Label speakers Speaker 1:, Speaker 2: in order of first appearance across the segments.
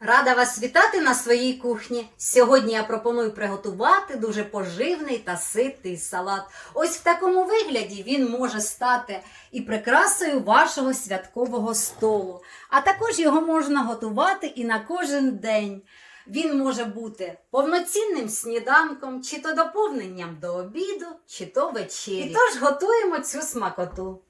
Speaker 1: Рада вас вітати на своїй кухні. Сьогодні я пропоную приготувати дуже поживний та ситий салат. Ось в такому вигляді він може стати і прикрасою вашого святкового столу. А також його можна готувати і на кожен день. Він може бути повноцінним сніданком, чи то доповненням до обіду, чи то вечері. І тож готуємо цю смакоту.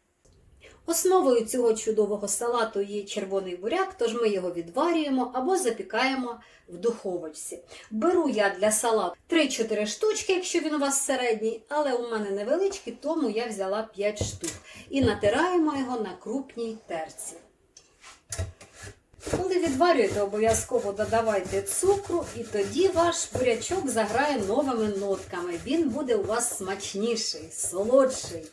Speaker 1: Основою цього чудового салату є червоний буряк, тож ми його відварюємо або запікаємо в духовочці. Беру я для салату 3-4 штучки, якщо він у вас середній, але у мене невеличкий, тому я взяла 5 штук. І натираємо його на крупній терці. Коли відварюєте, обов'язково додавайте цукру, і тоді ваш бурячок заграє новими нотками. Він буде у вас смачніший, солодший.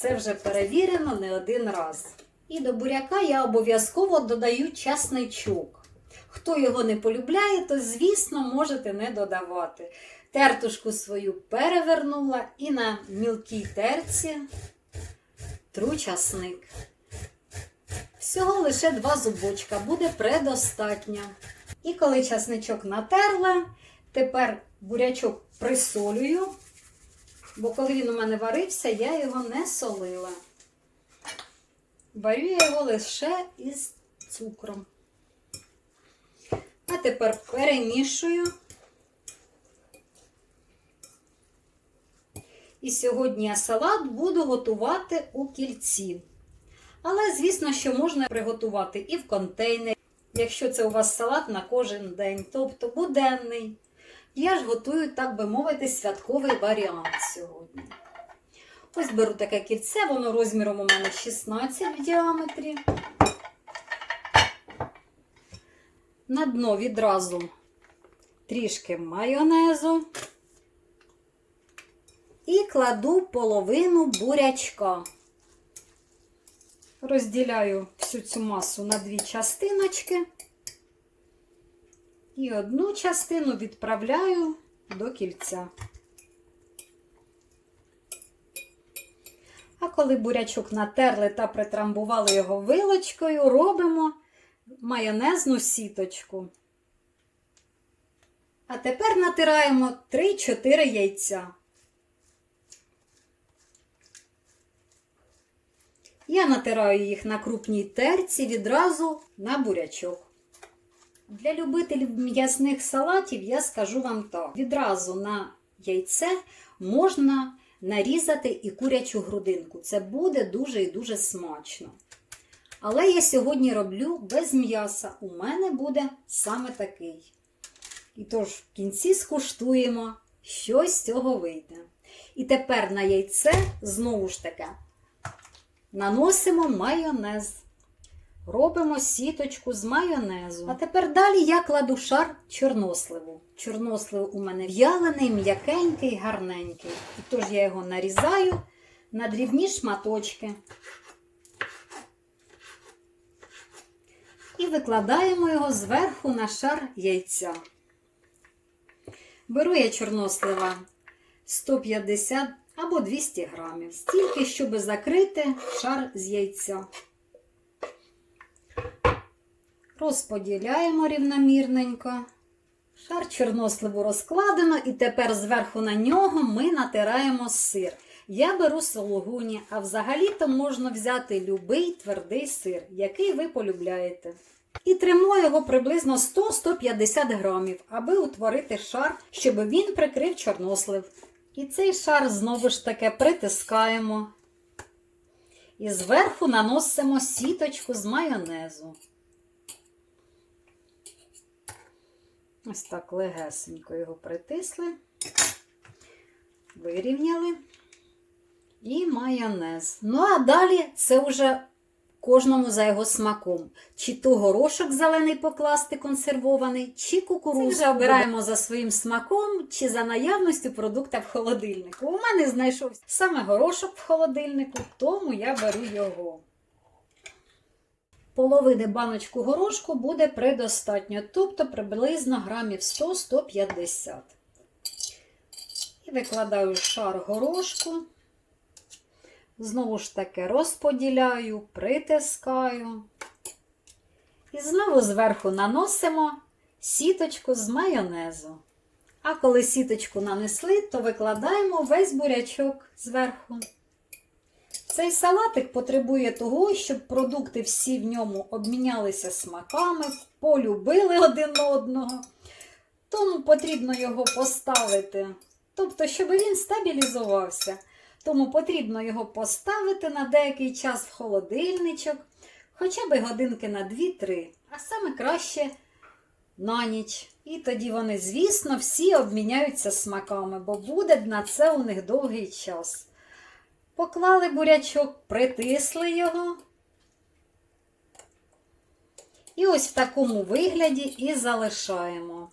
Speaker 1: Це вже перевірено не один раз. І до буряка я обов'язково додаю часничок. Хто його не полюбляє, то, звісно, можете не додавати. Тертушку свою перевернула і на мілкій терці тру часник. Всього лише два зубочка буде предостатньо. І коли часничок натерла, тепер бурячок присолюю, бо коли він у мене варився, я його не солила. Варю я його лише із цукром. А тепер перемішую. І сьогодні я салат буду готувати у кільці. Але, звісно, що можна приготувати і в контейнері, якщо це у вас салат на кожен день, тобто буденний. Я ж готую, так би мовити, святковий варіант сьогодні. Ось беру таке кільце, воно розміром у мене 16 в діаметрі. На дно відразу трішки майонезу. І кладу половину бурячка. Розділяю всю цю масу на дві частиночки. І одну частину відправляю до кільця. А коли бурячок натерли та притрамбували його вилочкою, робимо майонезну сіточку. А тепер натираємо 3-4 яйця. Я натираю їх на крупній терці відразу на бурячок. Для любителів м'ясних салатів я скажу вам так: відразу на яйце можна нарізати і курячу грудинку. Це буде дуже і дуже смачно. Але я сьогодні роблю без м'яса. У мене буде саме такий. І тож в кінці скуштуємо, що з цього вийде. І тепер на яйце знову ж таки наносимо майонез. Робимо сіточку з майонезу. А тепер далі я кладу шар чорносливу. Чорнослив у мене в'ялений, м'якенький, гарненький. І тож я його нарізаю на дрібні шматочки. І викладаємо його зверху на шар яйця. Беру я чорнослива 150 або 200 грамів, стільки, щоб закрити шар з яйця. Розподіляємо рівномірненько. Шар чорносливу розкладено, і тепер зверху на нього ми натираємо сир. Я беру сологуні, а взагалі-то можна взяти любий твердий сир, який ви полюбляєте. І тримо його приблизно 100-150 грамів, аби утворити шар, щоб він прикрив чорнослив. І цей шар знову ж таки притискаємо. І зверху наносимо сіточку з майонезу. Ось так легесенько його притисли, вирівняли і майонез. Ну, а далі це вже кожному за його смаком. Чи то горошок зелений покласти консервований, чи кукурудзу. Це вже обираємо за своїм смаком чи за наявністю продукта в холодильнику. У мене знайшовся саме горошок в холодильнику, тому я беру його. Половини баночку горошку буде предостатньо, тобто приблизно грамів 100-150. І викладаю шар горошку. Знову ж таки розподіляю, притискаю. І знову зверху наносимо сіточку з майонезу. А коли сіточку нанесли, то викладаємо весь бурячок зверху. Цей салатик потребує того, щоб продукти всі в ньому обмінялися смаками, полюбили один одного. Тому потрібно його поставити. Тобто, щоб він стабілізувався. Тому потрібно його поставити на деякий час в холодильничок, хоча б годинки на 2-3, а саме краще на ніч. І тоді вони, звісно, всі обміняються смаками, бо буде на це у них довгий час. Поклали бурячок, притисли його. І ось в такому вигляді і залишаємо.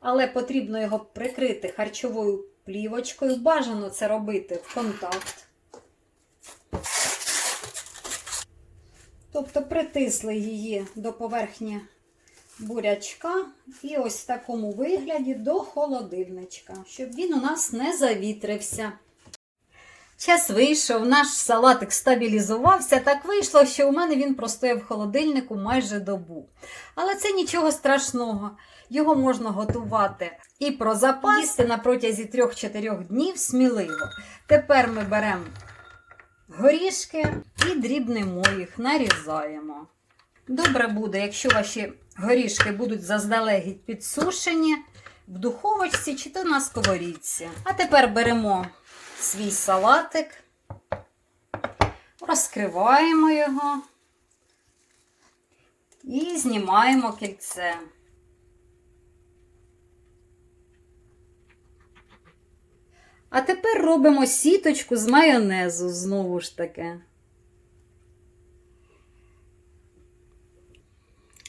Speaker 1: Але потрібно його прикрити харчовою плівочкою. Бажано це робити в контакт. Тобто притисли її до поверхні бурячка і ось в такому вигляді до холодильничка, щоб він у нас не завітрився. Час вийшов, наш салатик стабілізувався. Так вийшло, що у мене він простояв в холодильнику майже добу. Але це нічого страшного. Його можна готувати і про запас їсти на протязі 3-4 днів сміливо. Тепер ми беремо горішки і дрібнемо їх, нарізаємо. Добре буде, якщо ваші горішки будуть заздалегідь підсушені в духовочці чи то на сковорідці. А тепер беремо свій салатик, розкриваємо його і знімаємо кільце. А тепер робимо сіточку з майонезу знову ж таки.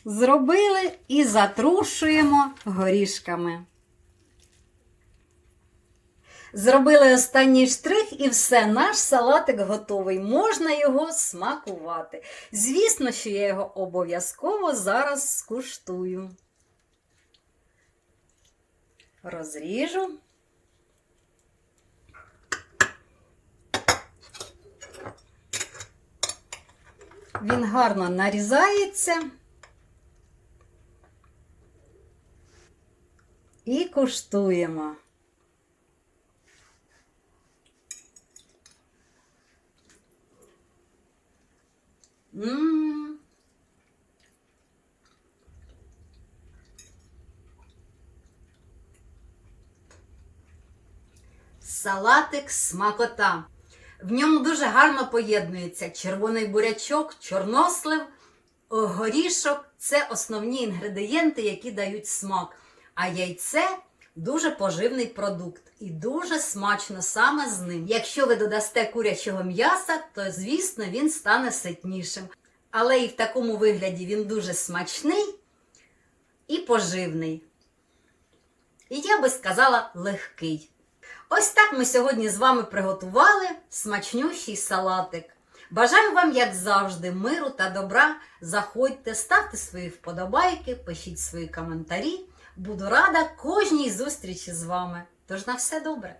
Speaker 1: Зробили і затрушуємо горішками. Зробили останній штрих і все, наш салатик готовий. Можна його смакувати. Звісно, що я його обов'язково зараз скуштую. Розріжу. Він гарно нарізається. І куштуємо. М. Салатик смакота. В ньому дуже гарно поєднується червоний бурячок, чорнослив, горішок це основні інгредієнти, які дають смак. А яйце дуже поживний продукт і дуже смачно саме з ним. Якщо ви додасте курячого м'яса, то звісно він стане ситнішим. Але і в такому вигляді він дуже смачний і поживний. І я би сказала легкий. Ось так ми сьогодні з вами приготували смачнющий салатик. Бажаю вам, як завжди, миру та добра. Заходьте, ставте свої вподобайки, пишіть свої коментарі. Буду рада кожній зустрічі з вами. Тож на все добре!